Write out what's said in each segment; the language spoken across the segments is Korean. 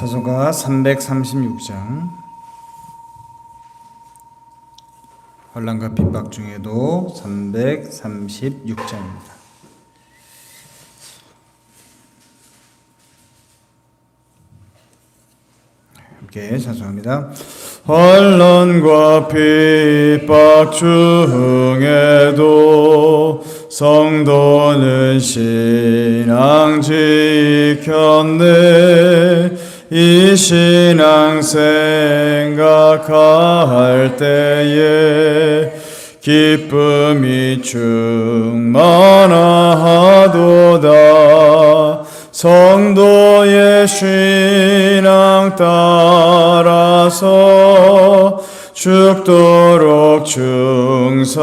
자소가 336장 환란과 핍박 중에도 336장입니다. 함께 자소합니다. 환란과 핍박 중에도 성도는 신앙 지켰네 이 신앙 생각할 때에 기쁨이 충만하도다. 성도의 신앙 따라서 죽도록 충성하겠네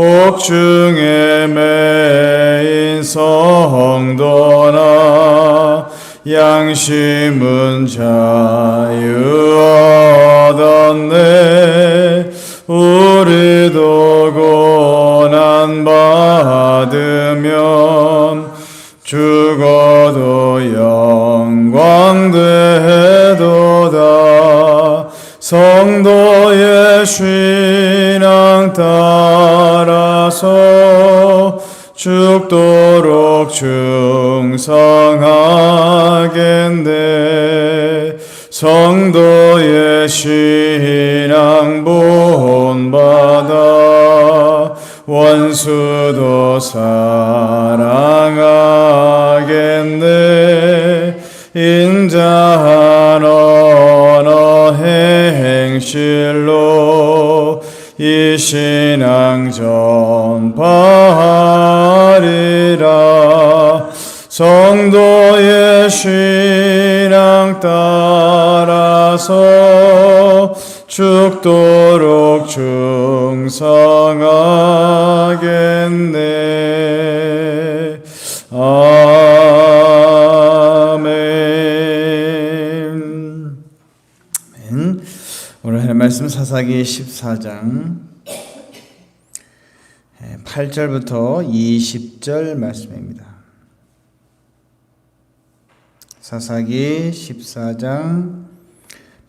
옥중에 매인 성도나 양심은 자유 얻었네. 우리도 고난 받으면 죽어도 영광 되도다. 성도의 신앙 따라서 죽도록 충성하겠네. 성도의 신앙 본받아 원수도 사 성도의 신앙 따라서 죽도록 충성하겠네. 아멘. 오늘 할 말씀 사사기 14장 8절부터 20절 말씀입니다. 사사기 14장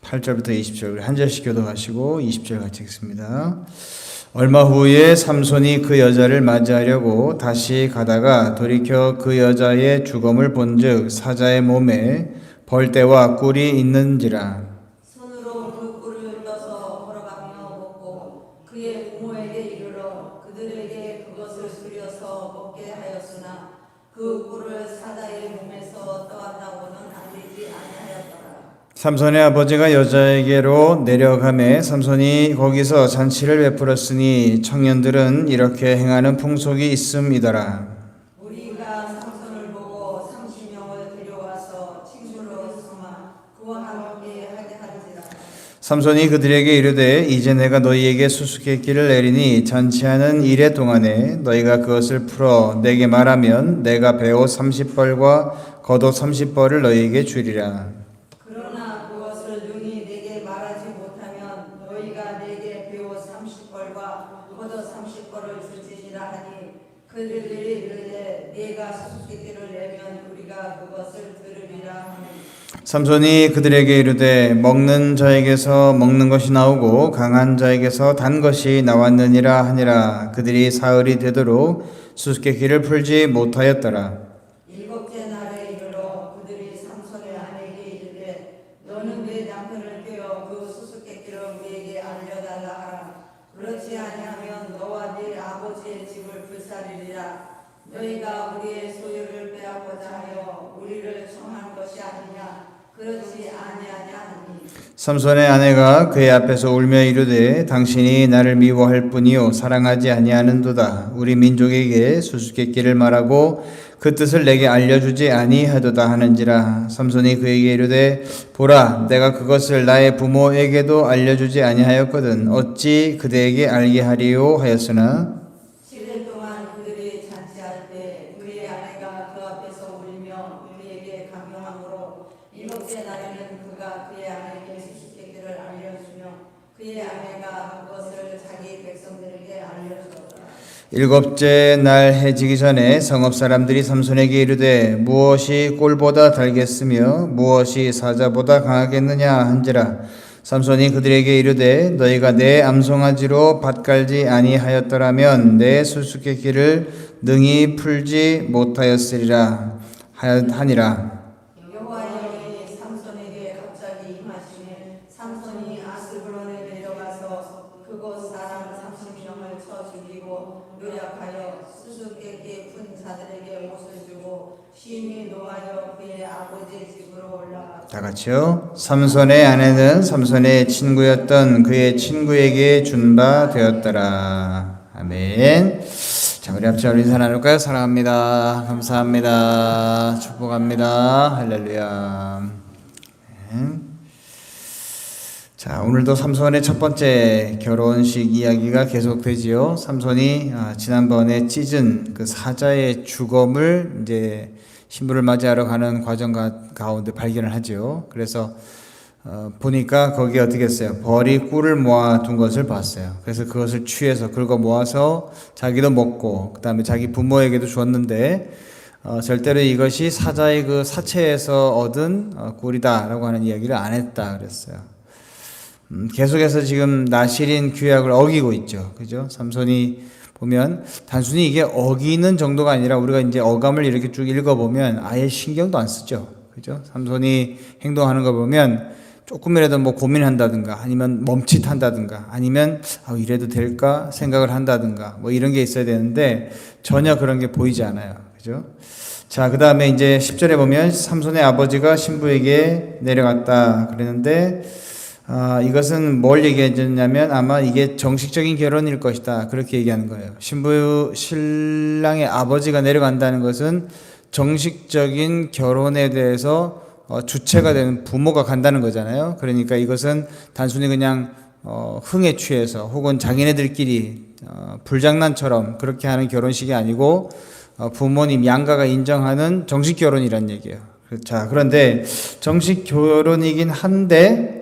8절부터 20절 우리 한 절씩 교도하시고 20절 같이 읽습니다. 얼마 후에 삼손이 그 여자를 맞이하려고 다시 가다가 돌이켜 그 여자의 죽음을 본즉 사자의 몸에 벌떼와 꿀이 있는지라 손으로 그 꿀을 떠서 걸어가며 먹고 그의 부모에게 이르러 그들에게 그것을 수려서 먹게 하였으나 그 꿀을 사자의 몸에서 떠왔다고는 알리지 아니하였더라. 삼손의 아버지가 여자에게로 내려가매 삼손이 거기서 잔치를 베풀었으니 청년들은 이렇게 행하는 풍속이 있음이더라. 우리가 삼손을 보고 삼십 명을 데려와서 친구로 삼아 그와 함께 하게 하리라. 삼손이 그들에게 이르되 이제 내가 너희에게 수수께끼를 내리니 잔치하는 일의 동안에 너희가 그것을 풀어 내게 말하면 내가 배옷 30벌과 겉옷 30벌을 너희에게 주리라. 그러나 그것을 능히 내게 말하지 못하면 너희가 내게 배워 삼십 벌과 겉옷 삼십 벌을 줄지니라 하니 그들이 이르되 네가 수수께끼를 내면 우리가 그것을 들으리라 하니 삼손이 그들에게 이르되 먹는 자에게서 먹는 것이 나오고 강한 자에게서 단 것이 나왔느니라 하니라. 그들이 사흘이 되도록 수수께끼를 풀지 못하였더라. 일곱째 날에 이르러 그들이 삼손의 아내에게 이르되 너는 내 남편을 꿰어 그 수수께끼를 우리에게 알려달라 하라. 그렇지 아니하면 너와 네 아버지의 집을 불사르리라. 너희가 우리의 소유를 빼앗고자 하여 우리를 청한 것이 아니냐 삼손의 아내가 그의 앞에서 울며 이르되 당신이 나를 미워할 뿐이요 사랑하지 아니하는도다. 우리 민족에게 수수께끼를 말하고 그 뜻을 내게 알려주지 아니하도다 하는지라. 삼손이 그에게 이르되 보라 내가 그것을 나의 부모에게도 알려주지 아니하였거든. 어찌 그대에게 알게 하리요? 하였으나 7일 동안 그들이 잔치할 때 그의 아내가 그 앞에서 울며 우리에게 강경함으로 일곱째 날에는 그가 그의 아내에게 수수께끼를 알려주며 그의 아내가 그것을 자기 백성들에게 알려주었다. 일곱째 날 해지기 전에 성읍 사람들이 삼손에게 이르되 무엇이 꼴보다 달겠으며 무엇이 사자보다 강하겠느냐 한지라 삼손이 그들에게 이르되 너희가 내 암송아지로 밭갈지 아니하였더라면 내 수수께끼를 능히 풀지 못하였으리라 하니라. 여호와의 삼손에게 갑자기 임하시매 삼손이 아스불론에 내려가서 그곳 사람 30명을 쳐 죽이고 요약하여 수수께끼 푼 자들에게 옷을 심히 그의 아버지 다 같이요. 삼손의 아내는 삼손의 친구였던 그의 친구에게 준 바 되었더라. 아멘. 자, 우리 앞에 우리 인사 나눌까요? 사랑합니다. 감사합니다. 축복합니다. 할렐루야. 자, 오늘도 삼손의 첫 번째 결혼식 이야기가 계속되지요. 삼손이 아, 지난번에 찢은 그 사자의 주검을 이제 신부를 맞이하러 가는 과정 가, 가운데 발견을 하죠. 그래서 어, 보니까 거기에 어떻게 했어요? 벌이 꿀을 모아 둔 것을 봤어요. 그래서 그것을 취해서 긁어 모아서 자기도 먹고 그 다음에 자기 부모에게도 줬는데 어, 절대로 이것이 사자의 그 사체에서 얻은 어, 꿀이다라고 하는 이야기를 안 했다 그랬어요. 음, 계속해서 지금 나실인 규약을 어기고 있죠. 그죠? 삼손이 보면 단순히 이게 어기는 정도가 아니라 우리가 이제 어감을 이렇게 쭉 읽어보면 아예 신경도 안 쓰죠. 그죠? 삼손이 행동하는 거 보면 조금이라도 뭐 고민한다든가 아니면 멈칫한다든가 아니면 아, 이래도 될까 생각을 한다든가 뭐 이런 게 있어야 되는데 전혀 그런 게 보이지 않아요. 그죠? 자, 그 다음에 이제 10절에 보면 삼손의 아버지가 신부에게 내려갔다 그랬는데 아, 이것은 뭘 얘기해 줬냐면 아마 이게 정식적인 결혼일 것이다. 그렇게 얘기하는 거예요. 신부, 신랑의 아버지가 내려간다는 것은 정식적인 결혼에 대해서 어, 주체가 되는 부모가 간다는 거잖아요. 그러니까 이것은 단순히 그냥 어, 흥에 취해서 혹은 자기네들끼리 어, 불장난처럼 그렇게 하는 결혼식이 아니고 어, 부모님 양가가 인정하는 정식 결혼이란 얘기예요. 자, 그런데 정식 결혼이긴 한데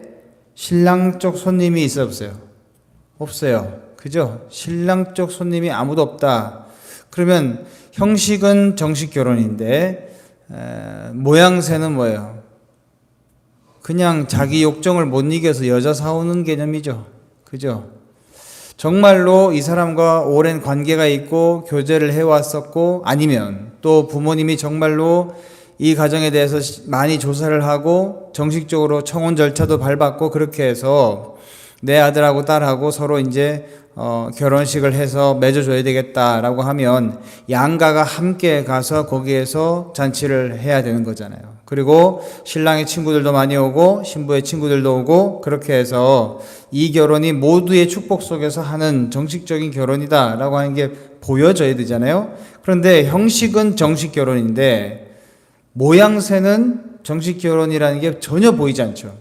신랑 쪽 손님이 있어 없어요? 없어요. 그죠? 신랑 쪽 손님이 아무도 없다. 그러면 형식은 정식 결혼인데 에, 모양새는 뭐예요? 그냥 자기 욕정을 못 이겨서 여자 사오는 개념이죠. 그죠? 정말로 이 사람과 오랜 관계가 있고 교제를 해왔었고 아니면 또 부모님이 정말로 이 가정에 대해서 많이 조사를 하고 정식적으로 청혼 절차도 밟았고 그렇게 해서 내 아들하고 딸하고 서로 이제 어, 결혼식을 해서 맺어줘야 되겠다라고 하면 양가가 함께 가서 거기에서 잔치를 해야 되는 거잖아요. 그리고 신랑의 친구들도 많이 오고 신부의 친구들도 오고 그렇게 해서 이 결혼이 모두의 축복 속에서 하는 정식적인 결혼이다라고 하는 게 보여져야 되잖아요. 그런데 형식은 정식 결혼인데 모양새는 정식 결혼이라는 게 전혀 보이지 않죠.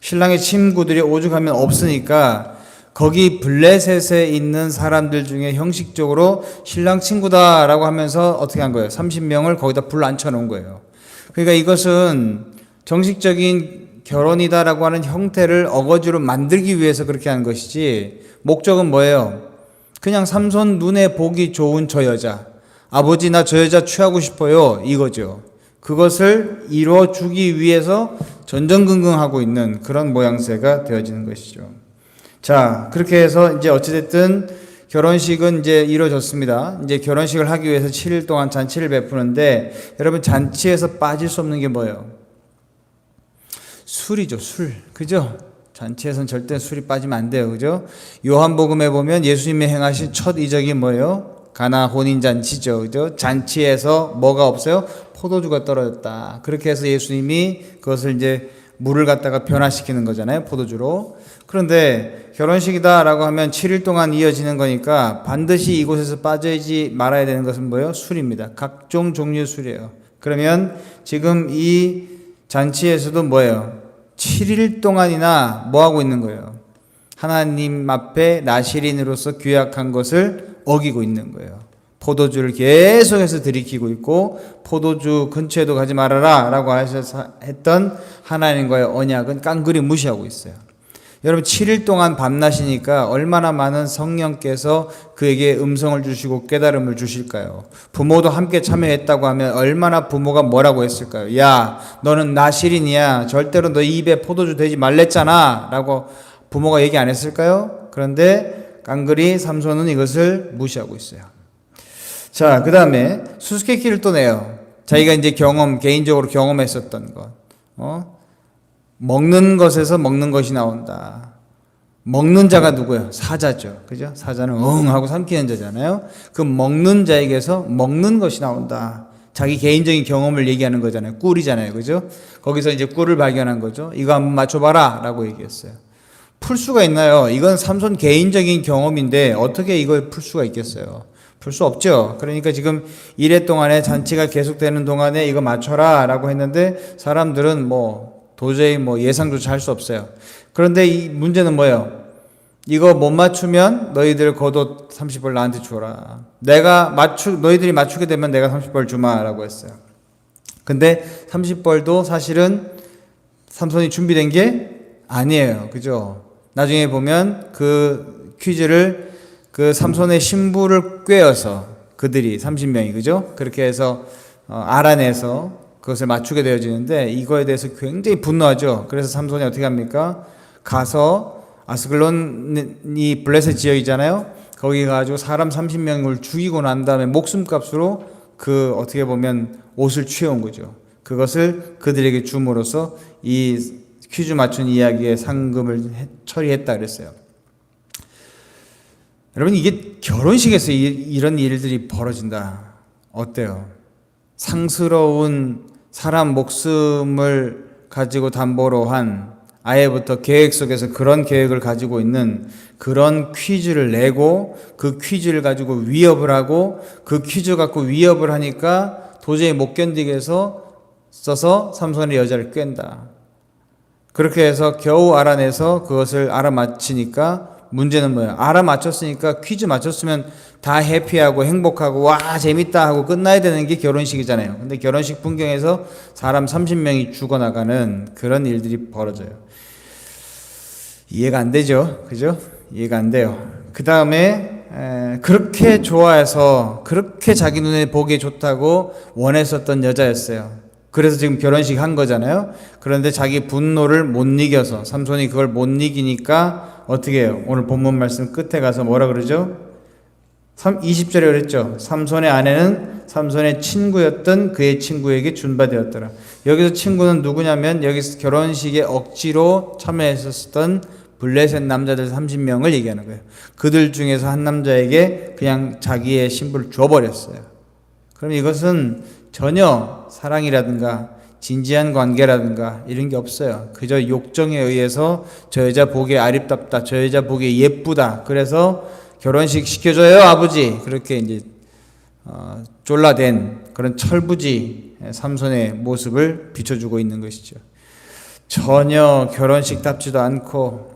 신랑의 친구들이 오죽하면 없으니까 거기 블레셋에 있는 사람들 중에 형식적으로 신랑 친구다라고 하면서 어떻게 한 거예요? 30명을 거기다 불러 앉혀 놓은 거예요. 그러니까 이것은 정식적인 결혼이다라고 하는 형태를 어거지로 만들기 위해서 그렇게 한 것이지 목적은 뭐예요? 그냥 삼손 눈에 보기 좋은 저 여자. 아버지 나 저 여자 취하고 싶어요. 이거죠. 그것을 이루어 주기 위해서 전전긍긍하고 있는 그런 모양새가 되어지는 것이죠. 자, 그렇게 해서 이제 어찌됐든 결혼식은 이제 이루어졌습니다. 이제 결혼식을 하기 위해서 7일 동안 잔치를 베푸는데 여러분 잔치에서 빠질 수 없는 게 뭐예요? 술이죠, 술. 그죠? 잔치에선 절대 술이 빠지면 안 돼요. 그죠? 요한복음에 보면 예수님이 행하신 첫 이적이 뭐예요? 가나 혼인 잔치죠. 그죠? 잔치에서 뭐가 없어요? 포도주가 떨어졌다. 그렇게 해서 예수님이 그것을 이제 물을 갖다가 변화시키는 거잖아요. 포도주로. 그런데 결혼식이다라고 하면 7일 동안 이어지는 거니까 반드시 이곳에서 빠져있지 말아야 되는 것은 뭐예요? 술입니다. 각종 종류의 술이에요. 그러면 지금 이 잔치에서도 뭐예요? 7일 동안이나 뭐 하고 있는 거예요? 하나님 앞에 나시린으로서 규약한 것을 어기고 있는 거예요. 포도주를 계속해서 들이키고 있고 포도주 근처에도 가지 말아라 라고 하셔서 했던 하나님과의 언약은 깡그리 무시하고 있어요. 여러분 7일 동안 밤낮이니까 얼마나 많은 성령께서 그에게 음성을 주시고 깨달음을 주실까요? 부모도 함께 참여했다고 하면 얼마나 부모가 뭐라고 했을까요? 야, 너는 나실인이야. 절대로 너 입에 포도주 대지 말랬잖아. 라고 부모가 얘기 안 했을까요? 그런데 깡그리 삼손은 이것을 무시하고 있어요. 자, 그 다음에 수수께끼를 또 내요. 자기가 이제 경험, 개인적으로 경험했었던 것. 어? 먹는 것에서 먹는 것이 나온다. 먹는 자가 누구예요? 사자죠. 그죠? 사자는 응 하고 삼키는 자잖아요. 그 먹는 자에게서 먹는 것이 나온다. 자기 개인적인 경험을 얘기하는 거잖아요. 꿀이잖아요. 그죠? 거기서 이제 꿀을 발견한 거죠. 이거 한번 맞춰봐라. 라고 얘기했어요. 풀 수가 있나요? 이건 삼손 개인적인 경험인데 어떻게 이걸 풀 수가 있겠어요? 풀 수 없죠. 그러니까 지금 이래 동안에 잔치가 계속되는 동안에 이거 맞춰라 라고 했는데 사람들은 뭐 도저히 뭐 예상조차 할 수 없어요. 그런데 이 문제는 뭐예요? 이거 못 맞추면 너희들 겉옷 30벌 나한테 주어라. 내가 맞추, 너희들이 맞추게 되면 내가 30벌 주마라고 했어요. 근데 30벌도 사실은 삼손이 준비된 게 아니에요. 그죠? 나중에 보면 그 퀴즈를 그 삼손의 신부를 꿰어서 그들이 30명이 그죠? 그렇게 해서 어, 알아내서 그것을 맞추게 되어지는데 이거에 대해서 굉장히 분노하죠. 그래서 삼손이 어떻게 합니까? 가서 아스글론이 블레셋 지역이잖아요. 거기 가지고 사람 30명을 죽이고 난 다음에 목숨값으로 그 어떻게 보면 옷을 취해온 거죠. 그것을 그들에게 줌으로써 이 퀴즈 맞춘 이야기의 상금을 해- 처리했다 그랬어요. 여러분 이게 결혼식에서 이, 이런 일들이 벌어진다. 어때요? 상스러운 사람 목숨을 가지고 담보로 한 아예부터 계획 속에서 그런 계획을 가지고 있는 그런 퀴즈를 내고 그 퀴즈를 가지고 위협을 하고 그 퀴즈 갖고 위협을 하니까 도저히 못 견디겠어 써서 삼손의 여자를 꿰다 그렇게 해서 겨우 알아내서 그것을 알아맞히니까 문제는 뭐예요? 알아맞혔으니까 퀴즈 맞췄으면 다 해피하고 행복하고 와 재밌다 하고 끝나야 되는 게 결혼식이잖아요. 근데 결혼식 풍경에서 사람 30명이 죽어나가는 그런 일들이 벌어져요. 이해가 안 되죠? 그죠? 이해가 안 돼요. 그 다음에 그렇게 좋아해서 그렇게 자기 눈에 보기에 좋다고 원했었던 여자였어요. 그래서 지금 결혼식 한 거잖아요. 그런데 자기 분노를 못 이겨서 삼손이 그걸 못 이기니까 어떻게 해요? 오늘 본문 말씀 끝에 가서 뭐라 그러죠? 20절에 그랬죠. 삼손의 아내는 삼손의 친구였던 그의 친구에게 준바되었더라. 여기서 친구는 누구냐면 여기서 결혼식에 억지로 참여했었던 블레셋 남자들 30명을 얘기하는 거예요. 그들 중에서 한 남자에게 그냥 자기의 신부를 줘버렸어요. 그럼 이것은 전혀 사랑이라든가 진지한 관계라든가 이런 게 없어요. 그저 욕정에 의해서 저 여자 보기에 아립답다. 저 여자 보기에 예쁘다. 그래서 결혼식 시켜줘요, 아버지. 그렇게 이제 어, 쫄라댄 그런 철부지 삼손의 모습을 비춰주고 있는 것이죠. 전혀 결혼식답지도 않고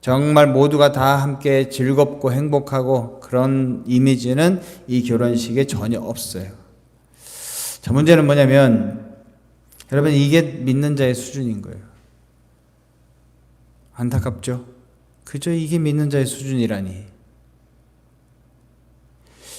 정말 모두가 다 함께 즐겁고 행복하고 그런 이미지는 이 결혼식에 전혀 없어요. 자, 문제는 뭐냐면 여러분 이게 믿는 자의 수준인 거예요. 안타깝죠? 그저 이게 믿는 자의 수준이라니.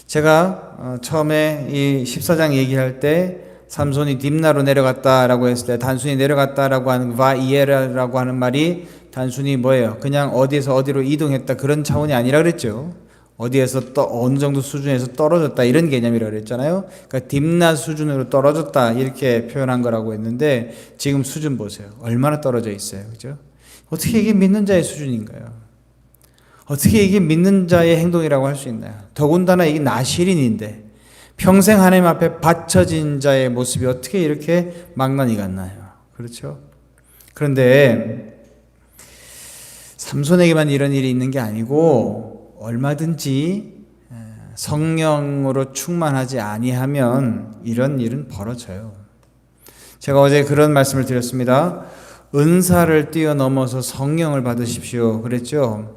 제가 어, 처음에 이 14장 얘기할 때 삼손이 딥나로 내려갔다라고 했을 때 단순히 내려갔다라고 하는 바이에라라고 하는 말이 단순히 뭐예요? 그냥 어디에서 어디로 이동했다 그런 차원이 아니라 그랬죠. 어디에서 또 어느 정도 수준에서 떨어졌다 이런 개념이라고 그랬잖아요. 그러니까 딥나 수준으로 떨어졌다 이렇게 표현한 거라고 했는데 지금 수준 보세요. 얼마나 떨어져 있어요. 그죠? 어떻게 이게 믿는 자의 수준인가요? 어떻게 이게 믿는 자의 행동이라고 할 수 있나요? 더군다나 이게 나실인인데 평생 하나님 앞에 바쳐진 자의 모습이 어떻게 이렇게 망나니 같나요? 그렇죠? 그런데 삼손에게만 이런 일이 있는 게 아니고 얼마든지 성령으로 충만하지 아니하면 이런 일은 벌어져요. 제가 어제 그런 말씀을 드렸습니다. 은사를 뛰어넘어서 성령을 받으십시오. 그랬죠?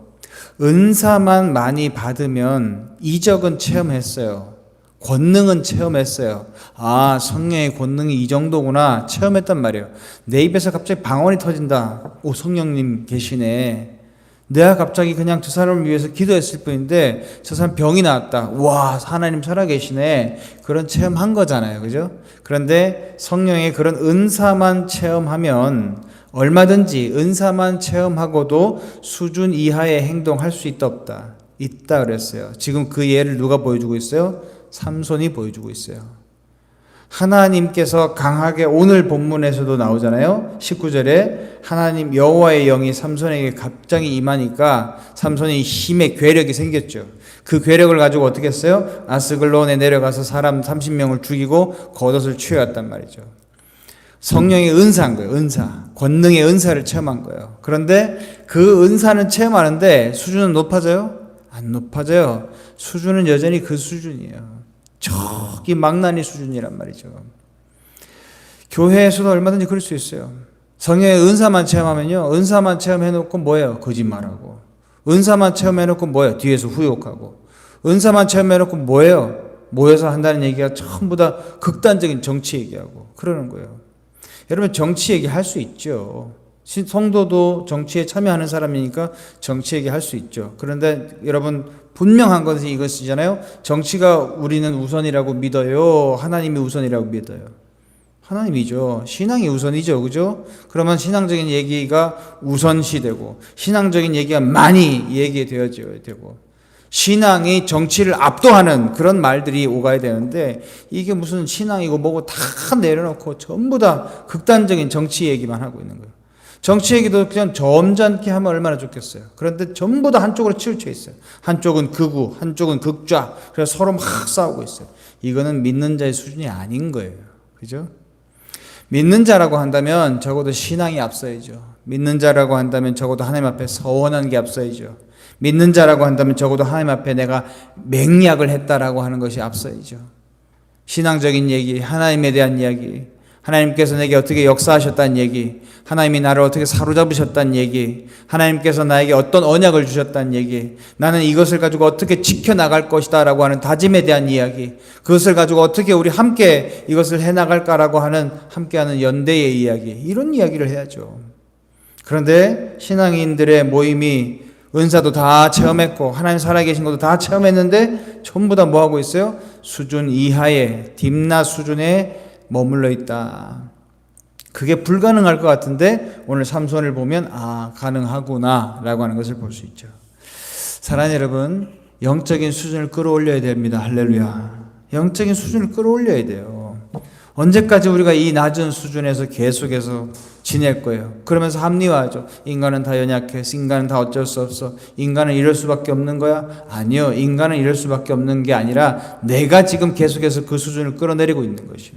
은사만 많이 받으면 이적은 체험했어요. 권능은 체험했어요. 아, 성령의 권능이 이 정도구나 체험했단 말이에요. 내 입에서 갑자기 방언이 터진다. 오, 성령님 계시네. 내가 갑자기 그냥 저 사람을 위해서 기도했을 뿐인데 저 사람 병이 나왔다. 와, 하나님 살아계시네. 그런 체험한 거잖아요. 그죠? 그런데 성령의 그런 은사만 체험하면 얼마든지 은사만 체험하고도 수준 이하의 행동할 수 있다 없다. 있다 그랬어요. 지금 그 예를 누가 보여주고 있어요? 삼손이 보여주고 있어요. 하나님께서 강하게 오늘 본문에서도 나오잖아요. 19절에 하나님 여호와의 영이 삼손에게 갑자기 임하니까 삼손이 힘의 괴력이 생겼죠. 그 괴력을 가지고 어떻게 했어요? 아스글론에 내려가서 사람 30명을 죽이고 겉옷을 취해갔단 말이죠. 성령의 은사인 거예요. 은사. 권능의 은사를 체험한 거예요. 그런데 그 은사는 체험하는데 수준은 높아져요? 안 높아져요. 수준은 여전히 그 수준이에요. 저기 망나니 수준이란 말이죠. 교회에서도 얼마든지 그럴 수 있어요. 성령의 은사만 체험하면요. 은사만 체험해놓고 뭐예요? 거짓말하고. 은사만 체험해놓고 뭐예요? 뒤에서 후욕하고. 은사만 체험해놓고 뭐예요? 모여서 한다는 얘기가 전부 다 극단적인 정치 얘기하고. 그러는 거예요. 여러분 정치 얘기 할 수 있죠. 신- 성도도 정치에 참여하는 사람이니까 정치 얘기 할 수 있죠. 그런데 여러분 분명한 것은 이것이잖아요. 정치가 우리는 우선이라고 믿어요. 하나님이 우선이라고 믿어요. 하나님이죠. 신앙이 우선이죠. 그죠? 그러면 신앙적인 얘기가 우선시 되고 신앙적인 얘기가 많이 얘기되어져야 되고 신앙이 정치를 압도하는 그런 말들이 오가야 되는데 이게 무슨 신앙이고 뭐고 다 내려놓고 전부 다 극단적인 정치 얘기만 하고 있는 거예요. 정치 얘기도 그냥 점잖게 하면 얼마나 좋겠어요. 그런데 전부 다 한쪽으로 치우쳐 있어요. 한쪽은 극우, 한쪽은 극좌. 그래서 서로 막 싸우고 있어요. 이거는 믿는 자의 수준이 아닌 거예요. 그죠? 믿는 자라고 한다면 적어도 신앙이 앞서야죠. 믿는 자라고 한다면 적어도 하나님 앞에 서원한 게 앞서야죠. 믿는 자라고 한다면 적어도 하나님 앞에 내가 맹약을 했다라고 하는 것이 앞서야죠. 신앙적인 얘기, 하나님에 대한 이야기, 하나님께서 내게 어떻게 역사하셨다는 얘기, 하나님이 나를 어떻게 사로잡으셨다는 얘기, 하나님께서 나에게 어떤 언약을 주셨다는 얘기, 나는 이것을 가지고 어떻게 지켜나갈 것이다 라고 하는 다짐에 대한 이야기, 그것을 가지고 어떻게 우리 함께 이것을 해나갈까라고 하는 함께하는 연대의 이야기, 이런 이야기를 해야죠. 그런데 신앙인들의 모임이 은사도 다 체험했고 하나님 살아계신 것도 다 체험했는데 전부 다 뭐하고 있어요? 수준 이하의 딥나 수준에 머물러 있다. 그게 불가능할 것 같은데 오늘 삼손을 보면 아 가능하구나라고 하는 것을 볼 수 있죠. 사랑하는 여러분 영적인 수준을 끌어올려야 됩니다. 할렐루야. 영적인 수준을 끌어올려야 돼요. 언제까지 우리가 이 낮은 수준에서 계속해서 지낼 거예요. 그러면서 합리화하죠. 인간은 다 연약해. 인간은 다 어쩔 수 없어. 인간은 이럴 수밖에 없는 거야? 아니요. 인간은 이럴 수밖에 없는 게 아니라 내가 지금 계속해서 그 수준을 끌어내리고 있는 것이요.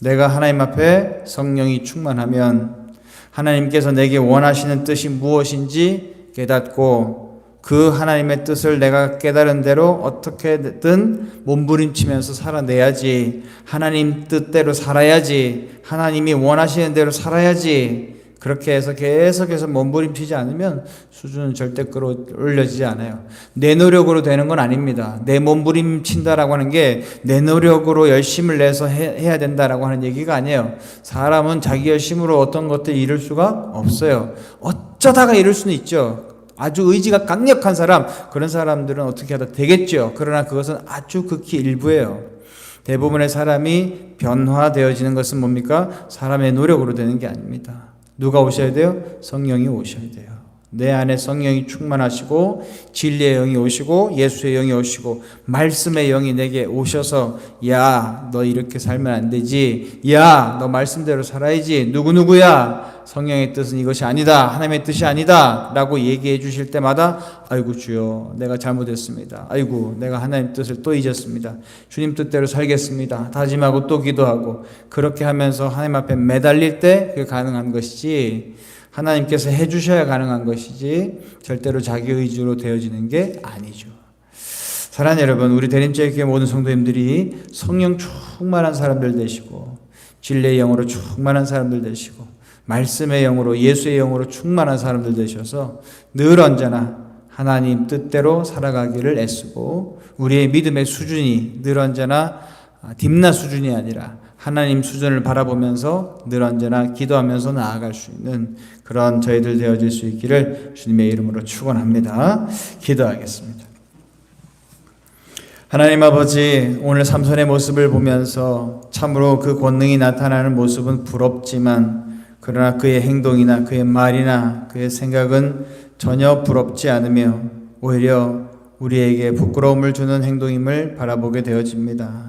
내가 하나님 앞에 성령이 충만하면 하나님께서 내게 원하시는 뜻이 무엇인지 깨닫고 그 하나님의 뜻을 내가 깨달은 대로 어떻게든 몸부림치면서 살아내야지. 하나님 뜻대로 살아야지. 하나님이 원하시는 대로 살아야지. 그렇게 해서 계속해서 몸부림치지 않으면 수준은 절대 끌어올려지지 않아요. 내 노력으로 되는 건 아닙니다. 내 몸부림친다라고 하는 게 내 노력으로 열심을 내서 해, 해야 된다라고 하는 얘기가 아니에요. 사람은 자기 열심으로 어떤 것들 이룰 수가 없어요. 어쩌다가 이룰 수는 있죠. 아주 의지가 강력한 사람, 그런 사람들은 어떻게 하다 되겠죠. 그러나 그것은 아주 극히 일부예요. 대부분의 사람이 변화되어지는 것은 뭡니까? 사람의 노력으로 되는 게 아닙니다. 누가 오셔야 돼요? 성령이 오셔야 돼요. 내 안에 성령이 충만하시고 진리의 영이 오시고 예수의 영이 오시고 말씀의 영이 내게 오셔서 야 너 이렇게 살면 안 되지. 야 너 말씀대로 살아야지. 누구 누구야? 성령의 뜻은 이것이 아니다. 하나님의 뜻이 아니다. 라고 얘기해 주실 때마다 아이고 주여 내가 잘못했습니다. 아이고 내가 하나님 뜻을 또 잊었습니다. 주님 뜻대로 살겠습니다. 다짐하고 또 기도하고 그렇게 하면서 하나님 앞에 매달릴 때 그게 가능한 것이지 하나님께서 해주셔야 가능한 것이지 절대로 자기 의지로 되어지는 게 아니죠. 사랑하는 여러분, 우리 대림교회 교회 모든 성도님들이 성령 충만한 사람들 되시고 진리의 영으로 충만한 사람들 되시고 말씀의 영으로 예수의 영으로 충만한 사람들 되셔서 늘 언제나 하나님 뜻대로 살아가기를 애쓰고 우리의 믿음의 수준이 늘 언제나 딥나 수준이 아니라 하나님 수준을 바라보면서 늘 언제나 기도하면서 나아갈 수 있는 그런 저희들 되어질 수 있기를 주님의 이름으로 축원합니다. 기도하겠습니다. 하나님 아버지 오늘 삼손의 모습을 보면서 참으로 그 권능이 나타나는 모습은 부럽지만 그러나 그의 행동이나 그의 말이나 그의 생각은 전혀 부럽지 않으며 오히려 우리에게 부끄러움을 주는 행동임을 바라보게 되어집니다.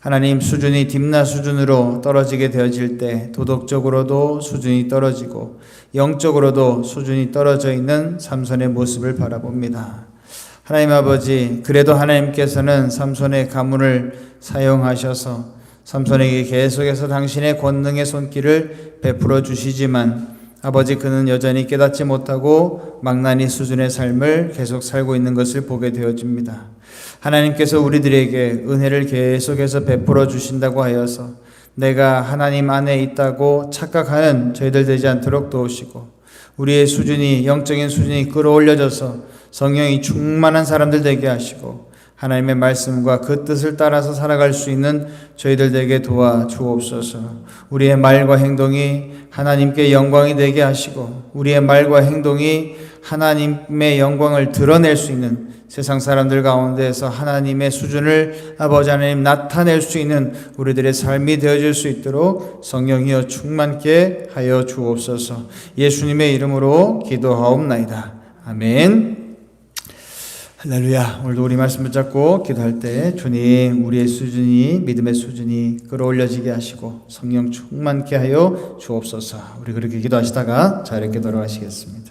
하나님 수준이 딥나 수준으로 떨어지게 되어질 때 도덕적으로도 수준이 떨어지고 영적으로도 수준이 떨어져 있는 삼손의 모습을 바라봅니다. 하나님 아버지, 그래도 하나님께서는 삼손의 가문을 사용하셔서 삼손에게 계속해서 당신의 권능의 손길을 베풀어 주시지만 아버지 그는 여전히 깨닫지 못하고 망나니 수준의 삶을 계속 살고 있는 것을 보게 되어집니다. 하나님께서 우리들에게 은혜를 계속해서 베풀어 주신다고 하여서 내가 하나님 안에 있다고 착각하는 저희들 되지 않도록 도우시고 우리의 수준이 영적인 수준이 끌어올려져서 성령이 충만한 사람들 되게 하시고 하나님의 말씀과 그 뜻을 따라서 살아갈 수 있는 저희들 되게 도와 주옵소서. 우리의 말과 행동이 하나님께 영광이 되게 하시고 우리의 말과 행동이 하나님의 영광을 드러낼 수 있는 세상 사람들 가운데에서 하나님의 수준을 아버지 하나님 나타낼 수 있는 우리들의 삶이 되어질 수 있도록 성령이여 충만케 하여 주옵소서. 예수님의 이름으로 기도하옵나이다. 아멘. 할렐루야. 오늘도 우리 말씀 붙잡고 기도할 때 주님 우리의 수준이 믿음의 수준이 끌어올려지게 하시고 성령 충만케 하여 주옵소서. 우리 그렇게 기도하시다가 자유롭게 돌아가시겠습니다.